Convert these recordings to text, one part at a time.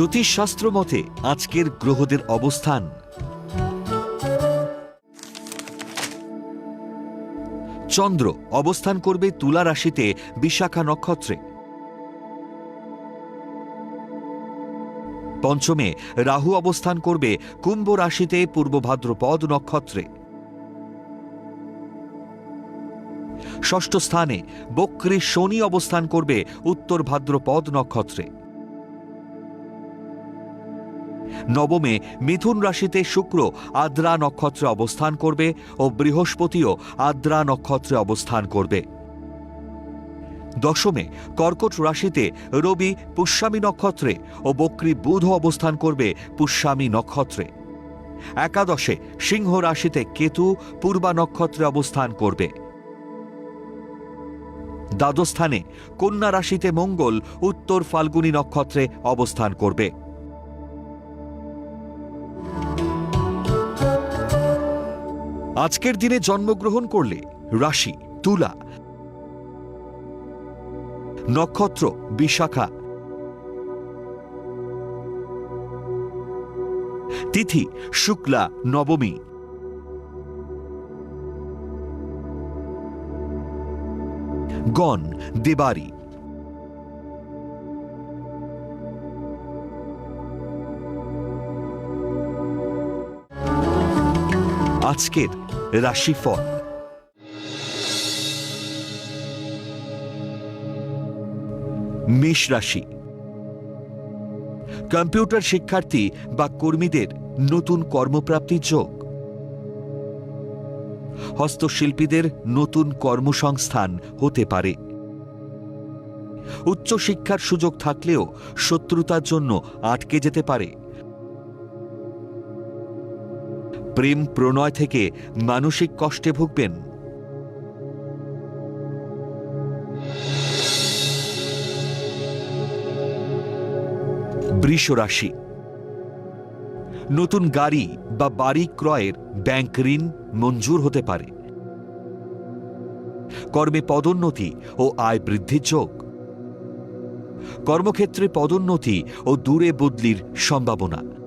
জ্যোতিষশাস্ত্র মতে আজকের গ্রহদের অবস্থান। চন্দ্র অবস্থান করবে তুলা রাশিতে বিশাখা নক্ষত্রে। পঞ্চমে রাহু অবস্থান করবে কুম্ভ রাশিতে পূর্ব ভাদ্রপদ নক্ষত্রে। ষষ্ঠ স্থানে বক্রী শনি অবস্থান করবে উত্তর ভাদ্রপদ নক্ষত্রে। নবমে মিথুন রাশিতে শুক্র আদ্রা নক্ষত্রে অবস্থান করবে ও বৃহস্পতিও আদ্রা নক্ষত্রে অবস্থান করবে। দশমে কর্কট রাশিতে রবি পুষ্যামী নক্ষত্রে ও বক্রী বুধ অবস্থান করবে পুষ্যামী নক্ষত্রে। একাদশে সিংহ রাশিতে কেতু পূর্বা নক্ষত্রে অবস্থান করবে। দ্বাদস্থানে কন্যা রাশিতে মঙ্গল, উত্তর ফাল্গুনী নক্ষত্রে অবস্থান করবে। আজকের দিনে জন্মগ্রহণ করলে রাশি তুলা নক্ষত্র বিশাখা তিথি শুক্লা নবমী গণ দেবারি আজকের রাশিফল। মেষ রাশি। কম্পিউটার শিক্ষার্থী বা কর্মীদের নতুন কর্মপ্রাপ্তির যোগ। হস্তশিল্পীদের নতুন কর্মসংস্থান হতে পারে। উচ্চশিক্ষার সুযোগ থাকলেও শত্রুতার জন্য আটকে যেতে পারে। প্রেম প্রণয় থেকে মানসিক কষ্টে ভুগবেন। বৃষ রাশি নতুন গাড়ি বা বাড়ি ক্রয়ের ব্যাংক ঋণ মঞ্জুর হতে পারে। কর্মে পদোন্নতি ও আয় বৃদ্ধির যোগ। কর্মক্ষেত্রে পদোন্নতি ও দূরে বদলির সম্ভাবনা।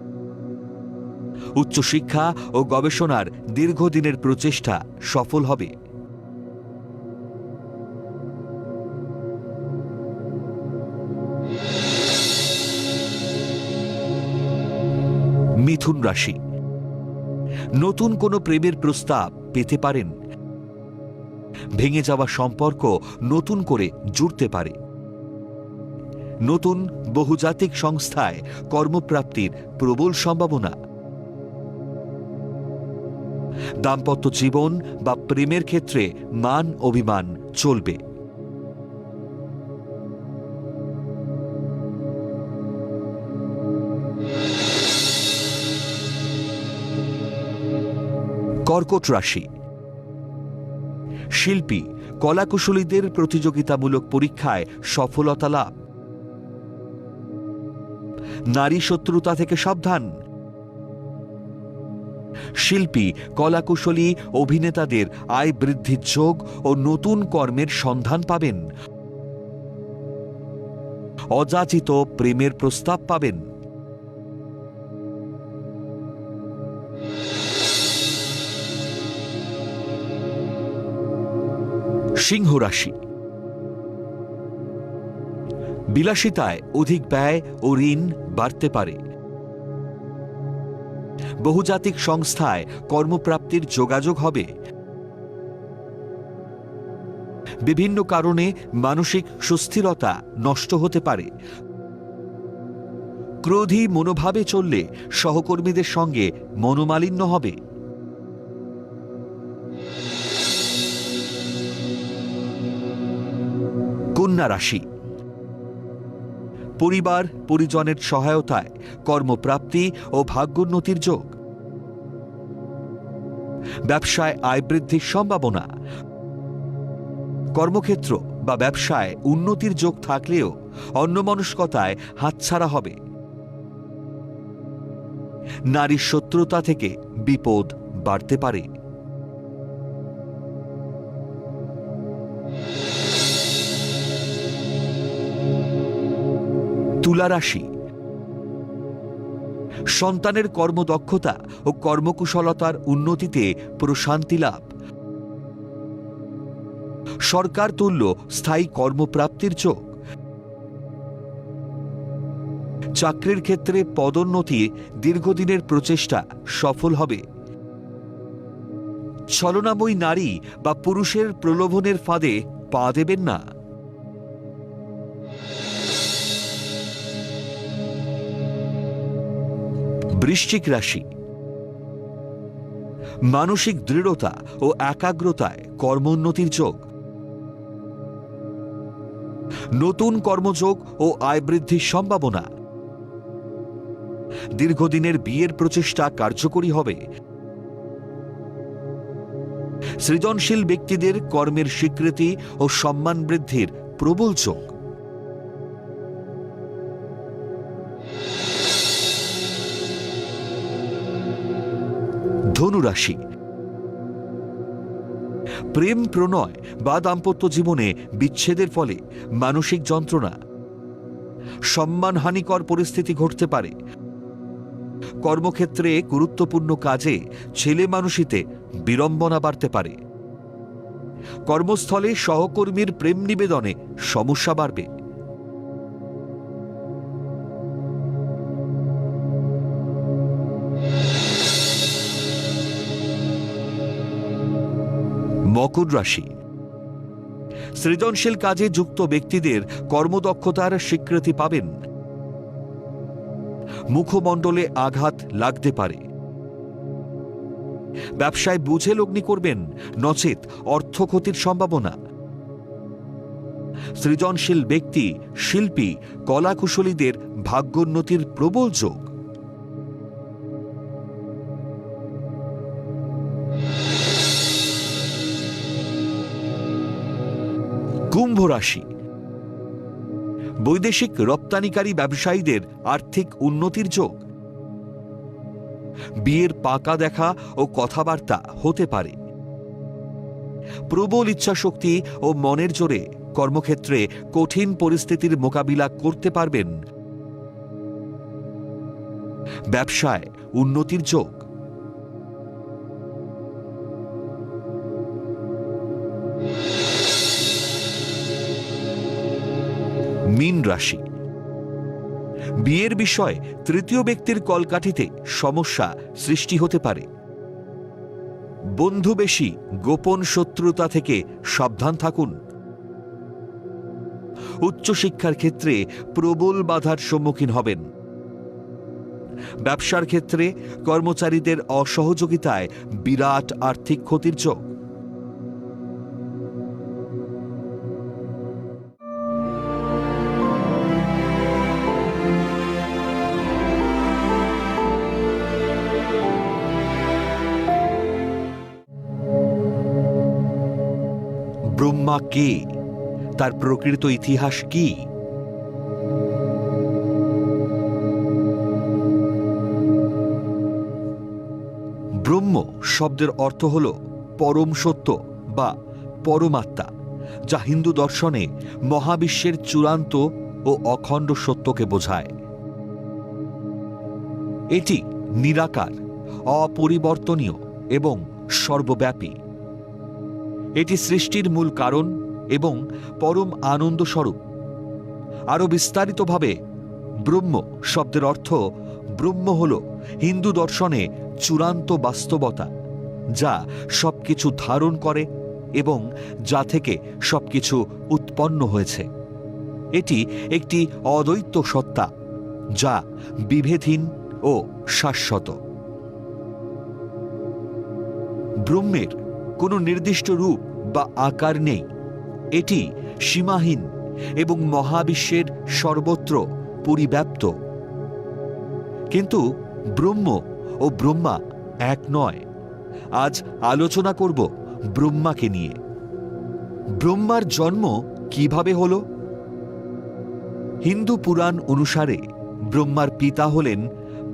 উচ্চশিক্ষা ও গবেষণার দীর্ঘদিনের প্রচেষ্টা সফল হবে। মিথুন রাশি। নতুন কোনো প্রেমের প্রস্তাব পেতে পারেন। ভেঙে যাওয়া সম্পর্ক নতুন করে জুড়তে পারে। নতুন বহুজাতিক সংস্থায় কর্মপ্রাপ্তির প্রবল সম্ভাবনা। দাম্পত্য জীবন বা প্রেমের ক্ষেত্রে মান অভিমান চলবে। কর্কট রাশি। শিল্পী, কলাকুশলীদের প্রতিযোগিতামূলক পরীক্ষায় সফলতা লাভ। নারী শত্রুতা থেকে সাবধান। শিল্পী, কলাকুশলী, অভিনেতাদের আয় বৃদ্ধির যোগ ও নতুন কর্মের সন্ধান পাবেন। অযাচিত প্রেমের প্রস্তাব পাবেন। সিংহ রাশি। বিলাসিতায় অধিক ব্যয় ও ঋণ বাড়তে পারে। বহুজাতিক সংস্থায় কর্মপ্রাপ্তির যোগাযোগ হবে। বিভিন্ন কারণে মানসিক সুস্থিরতা নষ্ট হতে পারে। ক্রোধী মনোভাবে চললে সহকর্মীদের সঙ্গে মনোমালিন্য হবে। কন্যা রাশি। পরিবার পরিজনের সহায়তায় কর্মপ্রাপ্তি ও ভাগ্যোন্নতির যোগ। ব্যবসায় আয় বৃদ্ধির সম্ভাবনা। কর্মক্ষেত্র বা ব্যবসায় উন্নতির যোগ থাকলেও অন্যমনস্কতায় হাতছাড়া হবে। নারীর শত্রুতা থেকে বিপদ বাড়তে পারে। তুলা রাশি সন্তানের কর্মদক্ষতা ও কর্মকুশলতার উন্নতিতে প্রশান্তি লাভ। সরকার তুল্য স্থায়ী কর্মপ্রাপ্তির চোখ। চাকরির ক্ষেত্রে পদোন্নতি দীর্ঘদিনের প্রচেষ্টা সফল হবে। ছলনাময়ী নারী বা পুরুষের প্রলোভনের ফাঁদে পা দেবেন না। বৃশ্চিক রাশি। মানসিক দৃঢ়তা ও একাগ্রতায় কর্মোন্নতির যোগ। নতুন কর্মযোগ ও আয় বৃদ্ধির সম্ভাবনা। দীর্ঘদিনের বিয়ের প্রচেষ্টা কার্যকরী হবে। সৃজনশীল ব্যক্তিদের কর্মের স্বীকৃতি ও সম্মান বৃদ্ধির প্রবল যোগ। ধনুরাশি। প্রেম, প্রণয় বা দাম্পত্য জীবনে বিচ্ছেদের ফলে মানসিক যন্ত্রণা। সম্মানহানিকর পরিস্থিতি ঘটতে পারে। কর্মক্ষেত্রে গুরুত্বপূর্ণ কাজে ছেলে মানুষিতে বিড়ম্বনা বাড়তে পারে। কর্মস্থলে সহকর্মীর প্রেম নিবেদনে সমস্যা বাড়বে। মকর রাশি। সৃজনশীল কাজে যুক্ত ব্যক্তিদের কর্মদক্ষতার স্বীকৃতি পাবেন। মুখমণ্ডলে আঘাত লাগতে পারে। ব্যবসায় বুঝে লগ্নি করবেন, নচেত অর্থ ক্ষতির সম্ভাবনা। সৃজনশীল ব্যক্তি, শিল্পী, কলাকুশলীদের ভাগ্যোন্নতির প্রবল যোগ। কুম্ভ রাশি। বৈদেশিক রপ্তানিকারী ব্যবসায়ীদের আর্থিক উন্নতির যোগ। বিয়ের পাকা দেখা ও কথাবার্তা হতে পারে। প্রবল ইচ্ছাশক্তি ও মনের জোরে কর্মক্ষেত্রে কঠিন পরিস্থিতির মোকাবিলা করতে পারবেন। ব্যবসায় উন্নতির যোগ। মীন রাশি। বিয়ের বিষয়ে তৃতীয় ব্যক্তির কলকাঠিতে সমস্যা সৃষ্টি হতে পারে। বন্ধু বেশি গোপন শত্রুতা থেকে সাবধান থাকুন। উচ্চশিক্ষার ক্ষেত্রে প্রবল বাধার সম্মুখীন হবেন। ব্যবসার ক্ষেত্রে কর্মচারীদের অসহযোগিতায় বিরাট আর্থিক ক্ষতির যোগ ব্রহ্মা কে? তার প্রকৃত ইতিহাস কি? ব্রহ্ম শব্দের অর্থ হল পরম সত্য বা পরমাত্মা, যা হিন্দু দর্শনে মহাবিশ্বের চূড়ান্ত ও অখণ্ড সত্যকে বোঝায়। এটি নিরাকার, অপরিবর্তনীয় এবং সর্বব্যাপী। এটি সৃষ্টির মূল কারণ এবং পরম আনন্দ স্বরূপ আরও বিস্তারিতভাবে, ব্রহ্ম শব্দের অর্থ, ব্রহ্ম হল হিন্দু দর্শনে চূড়ান্ত বাস্তবতা, যা সবকিছু ধারণ করে এবং যা থেকে সবকিছু উৎপন্ন হয়েছে। এটি একটি অদ্বৈত সত্তা, যা বিভেদহীন ও শাশ্বত। ব্রহ্মের কোনো নির্দিষ্ট রূপ বা আকার নেই। এটি সীমাহীন এবং মহাবিশ্বের সর্বত্র পরিব্যাপ্ত। কিন্তু ব্রহ্ম ও ব্রহ্মা এক নয়। আজ আলোচনা করব ব্রহ্মাকে নিয়ে। ব্রহ্মার জন্ম কীভাবে হল? হিন্দু পুরাণ অনুসারে ব্রহ্মার পিতা হলেন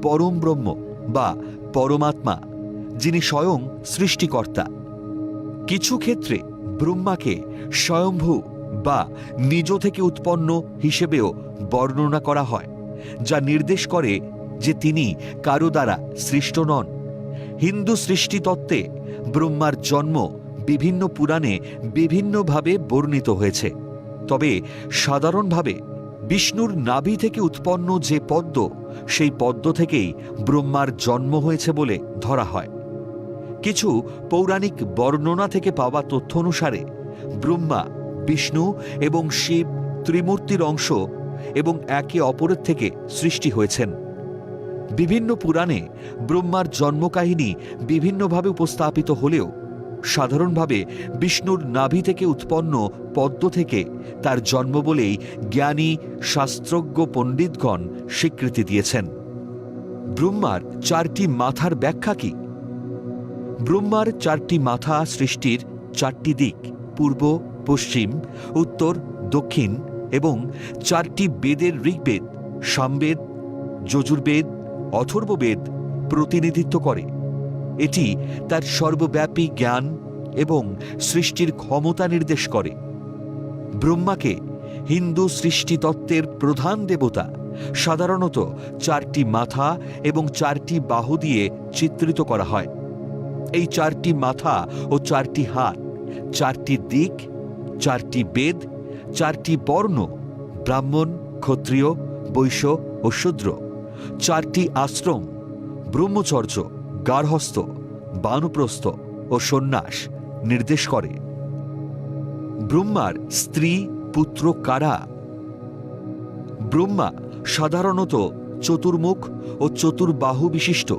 পরম ব্রহ্ম বা পরমাত্মা, যিনি স্বয়ং সৃষ্টিকর্তা। কিছু ক্ষেত্রে ব্রহ্মাকে স্বয়ম্ভু বা নিজ থেকে উৎপন্ন হিসেবেও বর্ণনা করা হয়, যা নির্দেশ করে যে তিনি কারও দ্বারা সৃষ্ট নন। হিন্দু সৃষ্টিতত্ত্বে ব্রহ্মার জন্ম বিভিন্ন পুরাণে বিভিন্নভাবে বর্ণিত হয়েছে। তবে সাধারণভাবে বিষ্ণুর নাভি থেকে উৎপন্ন যে পদ্ম, সেই পদ্ম থেকেই ব্রহ্মার জন্ম হয়েছে বলে ধরা হয়। কিছু পৌরাণিক বর্ণনা থেকে পাওয়া তথ্য অনুসারে ব্রহ্মা, বিষ্ণু এবং শিব ত্রিমূর্তির অংশ এবং একে অপরের থেকে সৃষ্টি হয়েছেন। বিভিন্ন পুরাণে ব্রহ্মার জন্মকাহিনী বিভিন্নভাবে উপস্থাপিত হলেও সাধারণভাবে বিষ্ণুর নাভি থেকে উৎপন্ন পদ্ম থেকে তার জন্ম বলেই জ্ঞানী, শাস্ত্রজ্ঞ পণ্ডিতগণ স্বীকৃতি দিয়েছেন। ব্রহ্মার চারটি মাথার ব্যাখ্যা কি? ব্রহ্মার চারটি মাথা সৃষ্টির চারটি দিক, পূর্ব, পশ্চিম, উত্তর, দক্ষিণ এবং চারটি বেদের ঋগ্বেদ, সামবেদ, যজুর্বেদ, অথর্ববেদ প্রতিনিধিত্ব করে। এটি তার সর্বব্যাপী জ্ঞান এবং সৃষ্টির ক্ষমতা নির্দেশ করে। ব্রহ্মাকে হিন্দু সৃষ্টিতত্ত্বের প্রধান দেবতা সাধারণত চারটি মাথা এবং চারটি বাহু দিয়ে চিত্রিত করা হয়। এই চারটি মাথা ও চারটি হাত, চারটি দিক, চারটি বেদ, চারটি বর্ণ, ব্রাহ্মণ, ক্ষত্রিয়, বৈশ্য ও শূদ্র, চারটি আশ্রম, ব্রহ্মচর্য, গার্হস্থ, বানপ্রস্থ ও সন্ন্যাস নির্দেশ করে। ব্রহ্মার স্ত্রী পুত্র কারা? ব্রহ্মা সাধারণত চতুর্মুখ ও চতুর্বাহু বিশিষ্ট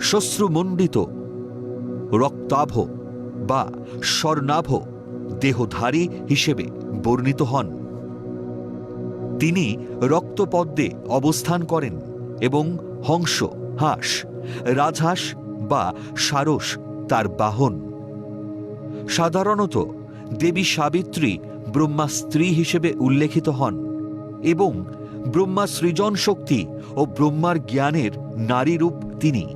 শশ্রুমণ্ডিত রক্তাভ বা স্বর্ণাভ দেহধারী হিসেবে বর্ণিত হন। তিনি রক্তপদ্মে অবস্থান করেন এবং হংস, হাঁস, রাজহাঁস বা সারস তার বাহন। সাধারণত দেবী সাবিত্রী ব্রহ্মা স্ত্রী হিসেবে উল্লেখিত হন এবং ব্রহ্মা সৃজন শক্তি ও ব্রহ্মার জ্ঞানের নারী রূপ তিনি।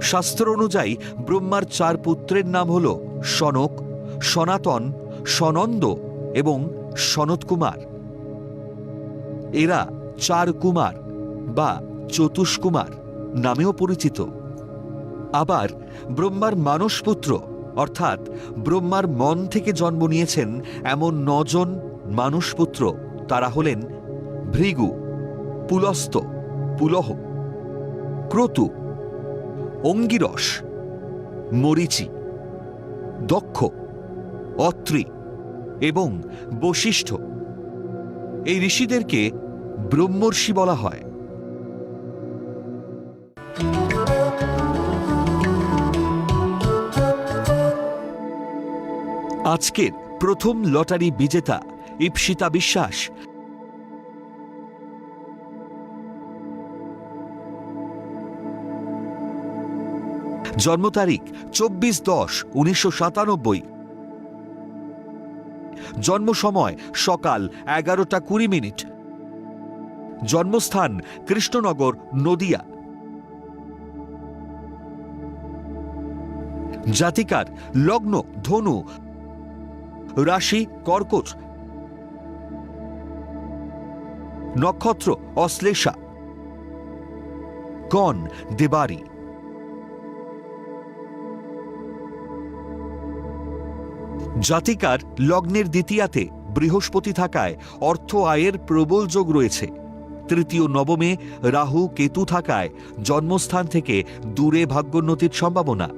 শাস্ত্র অনুযায়ী ব্রহ্মার চার পুত্রের নাম হল সনক, সনাতন, সনন্দ এবং সনৎকুমার। এরা চার কুমার বা চতুষ্কুমার নামেও পরিচিত। আবার ব্রহ্মার মানসপুত্র অর্থাৎ ব্রহ্মার মন থেকে জন্ম নিয়েছেন এমন নজন মানসপুত্র, তারা হলেন ভৃগু, পুলস্ত, পুলহ, ক্রতু অঙ্গিরস, মরিচি, দক্ষ, অত্রি এবং বশিষ্ঠ। এই ঋষিদেরকে ব্রহ্মর্ষি বলা হয়। আজকের প্রথম লটারি বিজেতা ইপসিতা বিশ্বাস জন্ম তারিখ চব্বিশ দশ উনিশশো সাতানব্বই। জন্ম সময় সকাল এগারোটা কুড়ি মিনিট। জন্মস্থান কৃষ্ণনগর, নদিয়া। জাতিকার লগ্ন ধনু। রাশি কর্কট। নক্ষত্র অশ্লেষা। কন দেবারি। জাতিকার লগ্নের দ্বিতীয়াতে বৃহস্পতি থাকায় অর্থ আয়ের প্রবল যোগ রয়েছে। তৃতীয় নবমে রাহু কেতু থাকায় জন্মস্থান থেকে দূরে ভাগ্যোন্নতির সম্ভাবনা।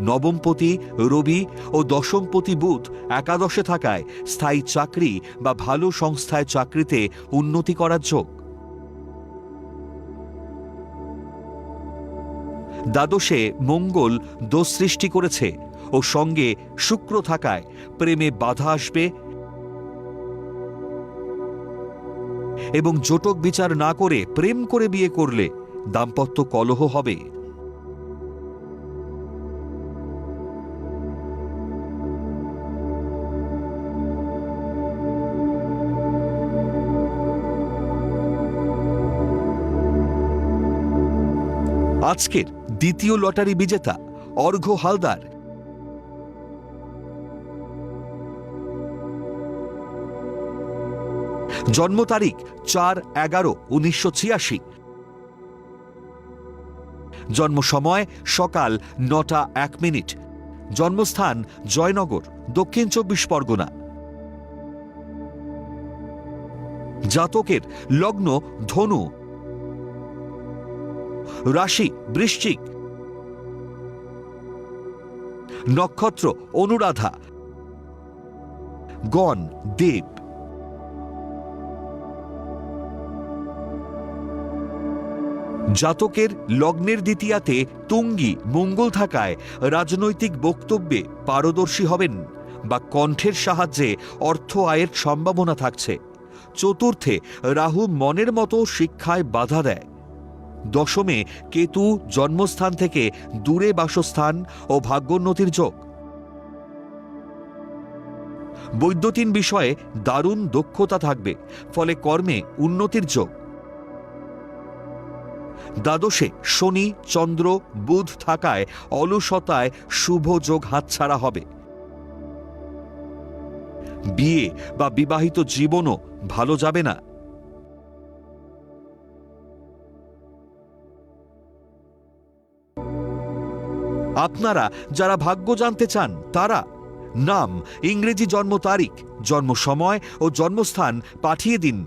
নবমপতি রবি ও দশমপতি বুধ একাদশে থাকায় স্থায়ী চাকরি বা ভালো সংস্থায় চাকরিতে উন্নতি করার যোগ। দ্বাদশে মঙ্গল দোষ সৃষ্টি করেছে। ও সঙ্গে শুক্র থাকায় প্রেমে বাধা আসবে এবং জোটক বিচার না করে প্রেম করে বিয়ে করলে দাম্পত্য কলহ হবে। আজকের দ্বিতীয় লটারি বিজেতা অর্ঘ্য হালদার জন্ম তারিখ চার এগারো উনিশশো জন্ম সময় সকাল নটা এক মিনিট। জন্মস্থান জয়নগর, দক্ষিণ চব্বিশ পরগনা। জাতকের লগ্ন ধনু। রাশি বৃশ্চিক। নক্ষত্র অনুরাধা। গণ দেব। জাতকের লগ্নের দ্বিতীয়াতে তুঙ্গি মঙ্গল থাকায় রাজনৈতিক বক্তব্যে পারদর্শী হবেন বা কণ্ঠের সাহায্যে অর্থ আয়ের সম্ভাবনা থাকছে। চতুর্থে, রাহু মনের মতো শিক্ষায় বাধা দেয়। দশমে, কেতু জন্মস্থান থেকে দূরে বাসস্থান ও ভাগ্যোন্নতির যোগ। বৈদ্যুতিন বিষয়ে দারুণ দক্ষতা থাকবে, ফলে কর্মে উন্নতির যোগ। দ্বাদশে শনি, চন্দ্র, বুধ থাকায় অলসতায় শুভ যোগ হাতছাড়া হবে। বিয়ে বা বিবাহিত জীবনও ভালো যাবে না। আপনারা যারা ভাগ্য জানতে চান, তারা নাম, ইংরেজি জন্ম তারিখ, জন্ম সময় ও জন্মস্থান পাঠিয়ে দিন